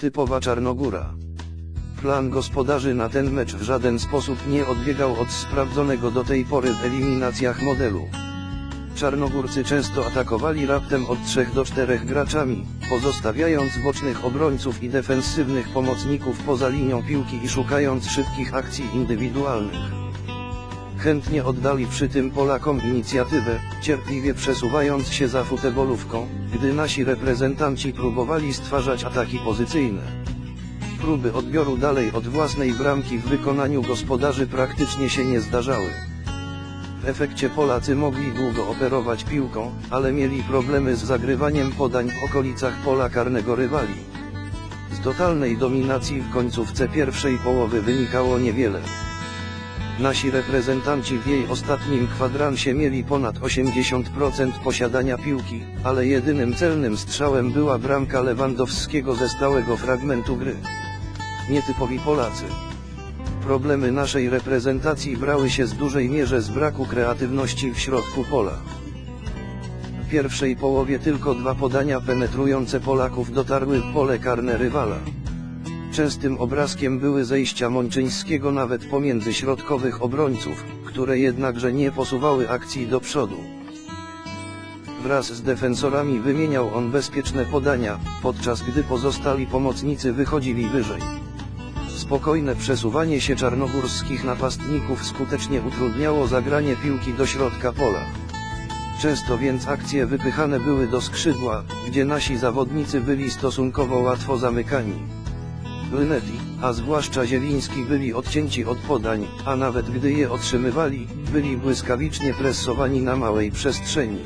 Typowa Czarnogóra. Plan gospodarzy na ten mecz w żaden sposób nie odbiegał od sprawdzonego do tej pory w eliminacjach modelu. Czarnogórcy często atakowali raptem od 3 do 4 graczami, pozostawiając bocznych obrońców i defensywnych pomocników poza linią piłki i szukając szybkich akcji indywidualnych. Chętnie oddali przy tym Polakom inicjatywę, cierpliwie przesuwając się za futebolówką, gdy nasi reprezentanci próbowali stwarzać ataki pozycyjne. Próby odbioru dalej od własnej bramki w wykonaniu gospodarzy praktycznie się nie zdarzały. W efekcie Polacy mogli długo operować piłką, ale mieli problemy z zagrywaniem podań w okolicach pola karnego rywali. Z totalnej dominacji w końcówce pierwszej połowy wynikało niewiele. Nasi reprezentanci w jej ostatnim kwadransie mieli ponad 80% posiadania piłki, ale jedynym celnym strzałem była bramka Lewandowskiego ze stałego fragmentu gry. Nietypowi Polacy. Problemy naszej reprezentacji brały się z dużej mierze z braku kreatywności w środku pola. W pierwszej połowie tylko dwa podania penetrujące Polaków dotarły w pole karne rywala. Częstym obrazkiem były zejścia Mączyńskiego nawet pomiędzy środkowych obrońców, które jednakże nie posuwały akcji do przodu. Wraz z defensorami wymieniał on bezpieczne podania, podczas gdy pozostali pomocnicy wychodzili wyżej. Spokojne przesuwanie się czarnogórskich napastników skutecznie utrudniało zagranie piłki do środka pola. Często więc akcje wypychane były do skrzydła, gdzie nasi zawodnicy byli stosunkowo łatwo zamykani. Lynetti, a zwłaszcza Zieliński byli odcięci od podań, a nawet gdy je otrzymywali, byli błyskawicznie presowani na małej przestrzeni.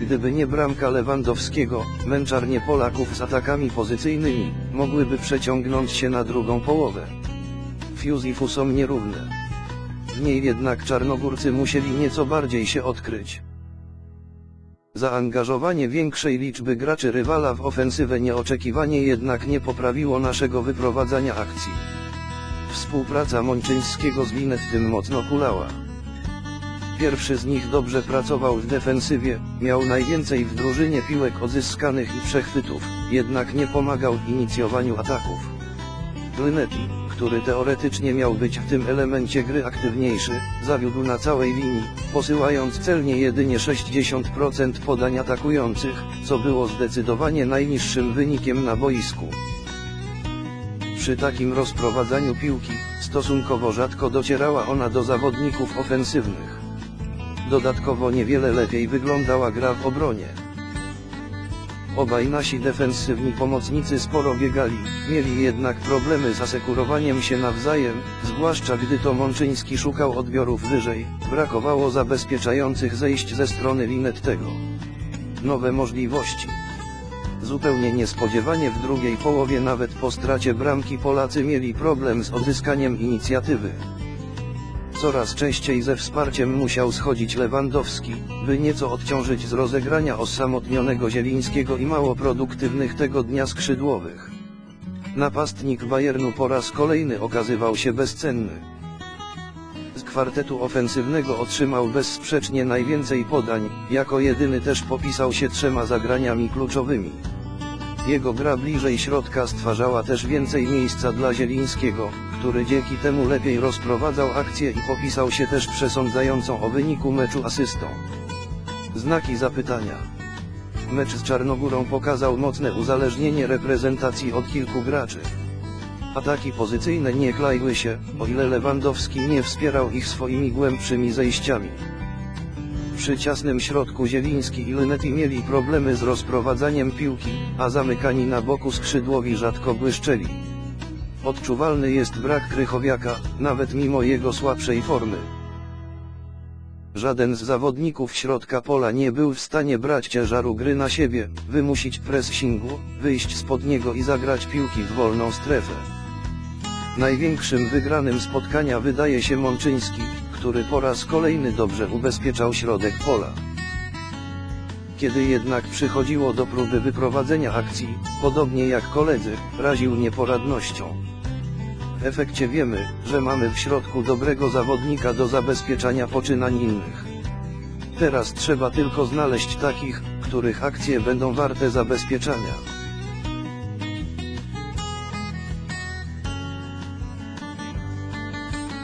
Gdyby nie bramka Lewandowskiego, męczarnie Polaków z atakami pozycyjnymi, mogłyby przeciągnąć się na drugą połowę. Są nierówne. W niej jednak czarnogórcy musieli nieco bardziej się odkryć. Zaangażowanie większej liczby graczy rywala w ofensywę nieoczekiwanie jednak nie poprawiło naszego wyprowadzania akcji. Współpraca Mączyńskiego z Linettym mocno kulała. Pierwszy z nich dobrze pracował w defensywie, miał najwięcej w drużynie piłek odzyskanych i przechwytów, jednak nie pomagał w inicjowaniu ataków. Linetti, który teoretycznie miał być w tym elemencie gry aktywniejszy, zawiódł na całej linii, posyłając celnie jedynie 60% podań atakujących, co było zdecydowanie najniższym wynikiem na boisku. Przy takim rozprowadzaniu piłki, stosunkowo rzadko docierała ona do zawodników ofensywnych. Dodatkowo niewiele lepiej wyglądała gra w obronie. Obaj nasi defensywni pomocnicy sporo biegali, mieli jednak problemy z asekurowaniem się nawzajem, zwłaszcza gdy to Mączyński szukał odbiorów wyżej, brakowało zabezpieczających zejść ze strony Linettego. Nowe możliwości. Zupełnie niespodziewanie w drugiej połowie nawet po stracie bramki Polacy mieli problem z odzyskaniem inicjatywy. Coraz częściej ze wsparciem musiał schodzić Lewandowski, by nieco odciążyć z rozegrania osamotnionego Zielińskiego i mało produktywnych tego dnia skrzydłowych. Napastnik Bayernu po raz kolejny okazywał się bezcenny. Z kwartetu ofensywnego otrzymał bezsprzecznie najwięcej podań, jako jedyny też popisał się trzema zagraniami kluczowymi. Jego gra bliżej środka stwarzała też więcej miejsca dla Zielińskiego, który dzięki temu lepiej rozprowadzał akcję i popisał się też przesądzającą o wyniku meczu asystą. Znaki zapytania. Mecz z Czarnogórą pokazał mocne uzależnienie reprezentacji od kilku graczy. Ataki pozycyjne nie klaiły się, o ile Lewandowski nie wspierał ich swoimi głębszymi zejściami. Przy ciasnym środku Zieliński i Lynetti mieli problemy z rozprowadzaniem piłki, a zamykani na boku skrzydłowi rzadko błyszczeli. Odczuwalny jest brak Krychowiaka, nawet mimo jego słabszej formy. Żaden z zawodników środka pola nie był w stanie brać ciężaru gry na siebie, wymusić pressingu, wyjść spod niego i zagrać piłki w wolną strefę. Największym wygranym spotkania wydaje się Mączyński, który po raz kolejny dobrze ubezpieczał środek pola. Kiedy jednak przychodziło do próby wyprowadzenia akcji, podobnie jak koledzy, raził nieporadnością. W efekcie wiemy, że mamy w środku dobrego zawodnika do zabezpieczania poczynań innych. Teraz trzeba tylko znaleźć takich, których akcje będą warte zabezpieczania.